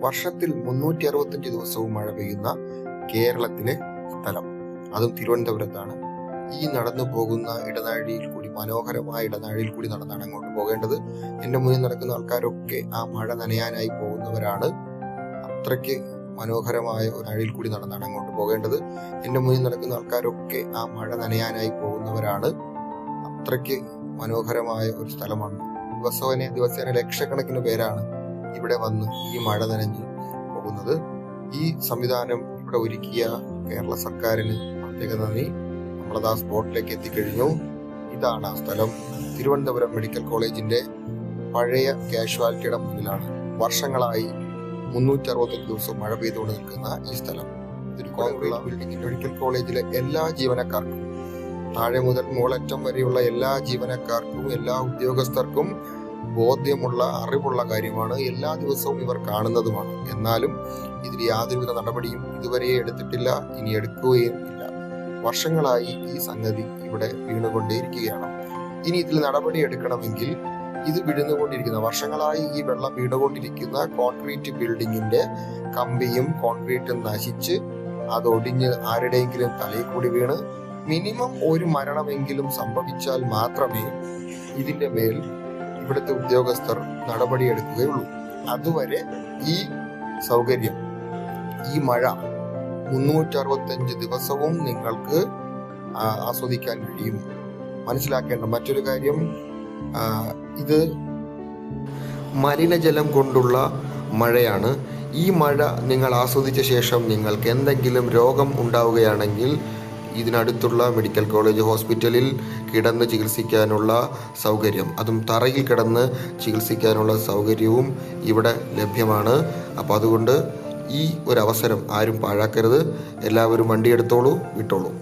വർഷത്തിൽ മുന്നൂറ്റി അറുപത്തഞ്ച് ദിവസവും മഴ പെയ്യുന്ന കേരളത്തിലെ സ്ഥലം. അതും തിരുവനന്തപുരത്താണ്. ഈ നടന്നു പോകുന്ന ഇടനാഴിയിൽ കൂടി മനോഹരമായ ഇടനാഴിയിൽ കൂടി നടന്നാണ് അങ്ങോട്ട് പോകേണ്ടത്. എന്റെ മുന്നിൽ നടക്കുന്ന ആൾക്കാരൊക്കെ ആ മഴ നനയാനായി പോകുന്നവരാണ്. അത്രയ്ക്ക് മനോഹരമായ ഒരു അഴിയിൽ കൂടി നടന്നാണ് അങ്ങോട്ട് പോകേണ്ടത്. എന്റെ മുന്നിൽ നടക്കുന്ന ആൾക്കാരൊക്കെ ആ മഴ നനയാനായി പോകുന്നവരാണ്. അത്രയ്ക്ക് മനോഹരമായ ഒരു സ്ഥലമാണ്. ദിവസേന ദിവസേന ലക്ഷക്കണക്കിന് പേരാണ് ഇവിടെ വന്ന് ഈ മഴ നനഞ്ഞ് പോകുന്നത്. ഈ സംവിധാനം ഇവിടെ ഒരുക്കിയ കേരള സർക്കാരിന് പ്രത്യേക നന്ദി. നമ്മളത് ആ സ്പോട്ടിലേക്ക് എത്തിക്കഴിഞ്ഞു. ഇതാണ് ആ സ്ഥലം. തിരുവനന്തപുരം മെഡിക്കൽ കോളേജിന്റെ പഴയ കാഷ്വാലിറ്റിയുടെ മുന്നിലാണ്. വർഷങ്ങളായി മുന്നൂറ്റി അറുപത്തഞ്ച് ദിവസം മഴ പെയ്തുകൊണ്ട് നിൽക്കുന്ന ഈ സ്ഥലം. കോൺക്രീറ്റ് ബിൽഡിംഗ് മെഡിക്കൽ കോളേജിലെ എല്ലാ ജീവനക്കാർക്കും താഴെ മുതൽ മുകളറ്റം വരെയുള്ള എല്ലാ ജീവനക്കാർക്കും എല്ലാ ഉദ്യോഗസ്ഥർക്കും ബോധ്യമുള്ള അറിവുള്ള കാര്യമാണ് എല്ലാ ദിവസവും ഇവർ കാണുന്നതുമാണ്. എന്നാലും ഇതിൽ യാതൊരുവിധ നടപടിയും ഇതുവരെ എടുത്തിട്ടില്ല ഇനി എടുക്കുകയും ഇല്ല. വർഷങ്ങളായി ഈ സംഗതി ഇവിടെ വീണുകൊണ്ടേയിരിക്കുകയാണ്. ഇനി ഇതിൽ നടപടി എടുക്കണമെങ്കിൽ ഇത് വീഴുന്നുകൊണ്ടിരിക്കുന്ന വർഷങ്ങളായി ഈ വെള്ളം വീണുകൊണ്ടിരിക്കുന്ന കോൺക്രീറ്റ് ബിൽഡിങ്ങിന്റെ കമ്പിയും കോൺക്രീറ്റും നശിച്ച് അത് ഒടിഞ്ഞ് ആരുടെയെങ്കിലും തലയിൽ കൂടി വീണ് മിനിമം ഒരു മരണമെങ്കിലും സംഭവിച്ചാൽ മാത്രമേ ഇതിന്റെ മേൽ ഇവിടുത്തെ ഉദ്യോഗസ്ഥർ നടപടിയെടുക്കുകയുള്ളൂ. അതുവരെ ഈ സൗകര്യം ഈ മഴ മുന്നൂറ്റി അറുപത്തഞ്ച് ദിവസവും നിങ്ങൾക്ക് ആസ്വദിക്കാൻ കഴിയും. മനസ്സിലാക്കേണ്ട മറ്റൊരു കാര്യം ഇത് മലിനജലം കൊണ്ടുള്ള മഴയാണ്. ഈ മഴ നിങ്ങൾ ആസ്വദിച്ച ശേഷം നിങ്ങൾക്ക് എന്തെങ്കിലും രോഗം ഉണ്ടാവുകയാണെങ്കിൽ ഇതിനടുത്തുള്ള മെഡിക്കൽ കോളേജ് ഹോസ്പിറ്റലിൽ കിടന്ന് ചികിത്സിക്കാനുള്ള സൗകര്യം. അതും തറയിൽ കിടന്ന് ചികിത്സിക്കാനുള്ള സൗകര്യവും ഇവിടെ ലഭ്യമാണ്. അപ്പോൾ അതുകൊണ്ട് ഈ ഒരു അവസരം ആരും പാഴാക്കരുത്. എല്ലാവരും വണ്ടിയെടുത്തോളൂ വിട്ടോളൂ.